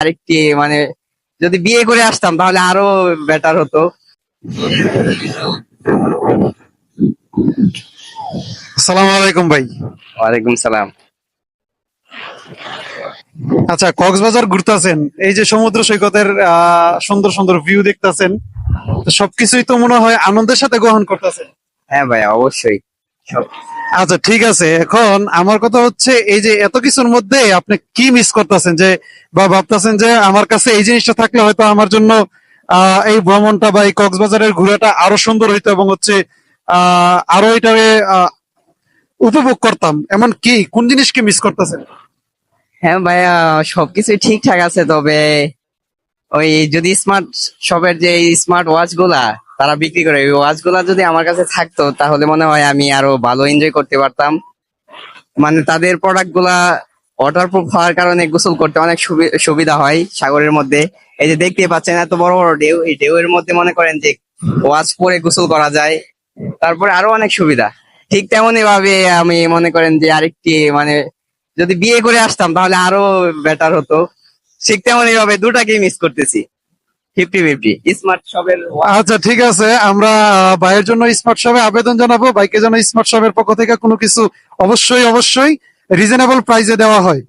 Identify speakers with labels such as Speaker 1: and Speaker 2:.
Speaker 1: আরেকটি মানে যদি বিয়ে করে আসতাম তাহলে আরও বেটার হতো।
Speaker 2: আসসালামু আলাইকুম ভাই।
Speaker 1: ওয়ালাইকুম সালাম।
Speaker 2: আচ্ছা কক্সবাজার ঘুরতেছেন এই যে সমুদ্র সৈকতের আহ, সুন্দর সুন্দর ভিউ দেখতেছেন সবকিছুই তো মনে হয় আনন্দের সাথে গ্রহণ করতেছেন।
Speaker 1: হ্যাঁ ভাইয়া অবশ্যই।
Speaker 2: আচ্ছা ঠিক আছে। এখন আমার কথা হচ্ছে এই যে এত কিছুর মধ্যে আপনি কি মিস করতেছেন? যে বা ভাবতেছেন যে আমার কাছে এই জিনিসটা থাকলে হয়তো আমার জন্য এই ভ্রমণটা বা এই কক্সবাজারের ঘোরাটা আরও সুন্দর হইতো এবং হচ্ছে আহ, আরও এটাকে উপভোগ করতাম। এমন কি? কোন জিনিসকে মিস করতেছেন?
Speaker 1: হ্যাঁ ভাইয়া সবকিছুই ঠিকঠাক আছে তবে ওই যদি স্মার্ট শপের যে স্মার্ট ওয়াচগুলা তারা বিক্রি করে। ওই ওয়াচগুলা যদি আমার কাছে থাকতো, তাহলে মনে হয় আমি আরও ভালো এনজয় করতে পারতাম। মানে তাদের প্রোডাক্টগুলা ওয়াটার প্রুফ হওয়ার কারণে গোসল করতে অনেক সুবি- সুবিধা হয় সাগরের মধ্যে। এই যে দেখতে পাচ্ছেন, এত বড় বড় ঢেউ, এই ঢেউ এর মধ্যে মনে করেন যে ওয়াচ পরে গোসল করা যায়। তারপরে আরও অনেক সুবিধা। ঠিক তেমনই ভাবে আমি মনে করেন যে আরেকটি মানে যদি বিয়ে করে আসতাম, তাহলে আরও বেটার হতো। ঠিক তেমনই ভাবে দুটাকেই মিস করতেছি। Fifty fifty. স্মার্ট
Speaker 2: আচ্ছা ঠিক আছে। আমরা ভাইয়ের জন্য স্মার্ট শপে আবেদন জানাব। বাইকের জন্য স্মার্ট শপের পক্ষ থেকে কোনো কিছু অবশ্যই অবশ্যই রিজনেবল প্রাইসে দেওয়া হয়।